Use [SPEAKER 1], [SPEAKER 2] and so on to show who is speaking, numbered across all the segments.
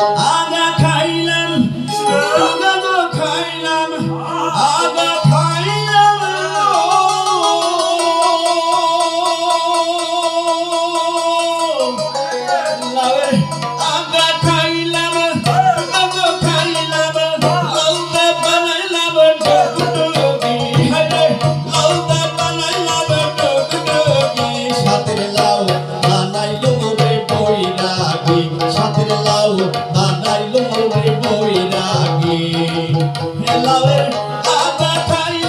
[SPEAKER 1] আগা খাইলাম আগা গো খাইলাম আগা খাইলাম। আগা খাইলাম আগা গো খাইলাম লাউতে বানাইলাম, টুকটুকি হায় লাউতে বানাইলাম, টুকটুকি।
[SPEAKER 2] সাতের লাউ বানাইলো বৈরাগী সাতের লাউ বানাইলো মোরে বৈরাগী।
[SPEAKER 1] লাউয়ের আগা খাইলাম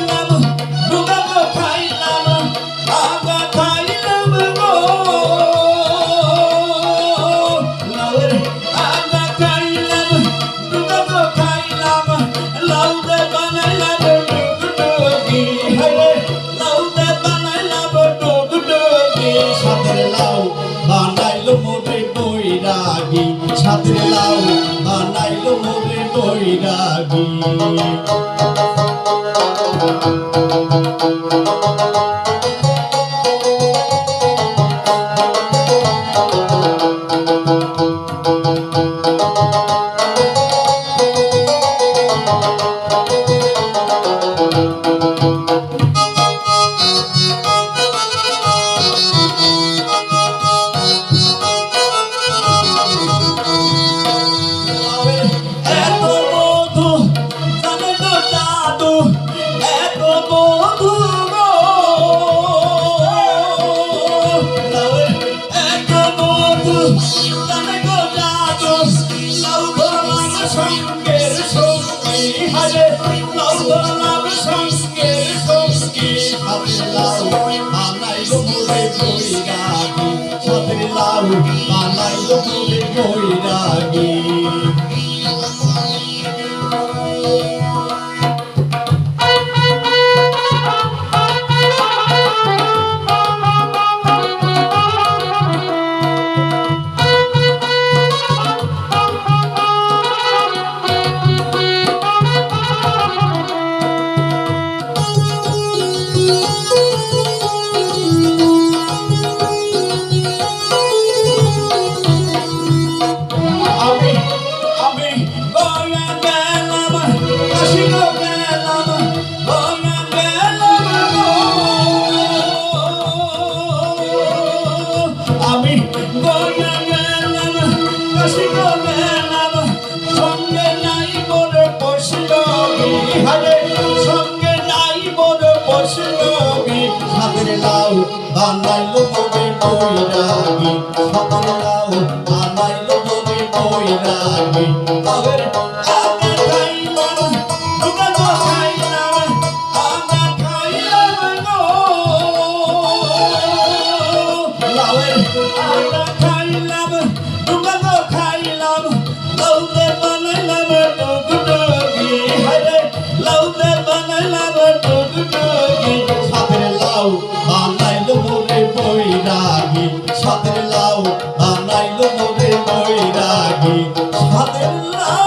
[SPEAKER 2] মোরে বৈরাগী
[SPEAKER 1] লাউয়ের সঙ্গের সঙ্গী হারে, লাউ গোলাম সঙ্গের সঙ্গী
[SPEAKER 2] সাতের লাউ বানাইলো মোরে বৈরাগী সাতের লাউ বানাইলো মোরে বৈরাগী।
[SPEAKER 1] আমি পশলবি
[SPEAKER 2] সাতের লাউ বানাইলো মোরে বৈরাগী সাতের লাউ বানাইলো মোরে বৈরাগী
[SPEAKER 1] লাউয়ের আগা
[SPEAKER 2] বানাইলো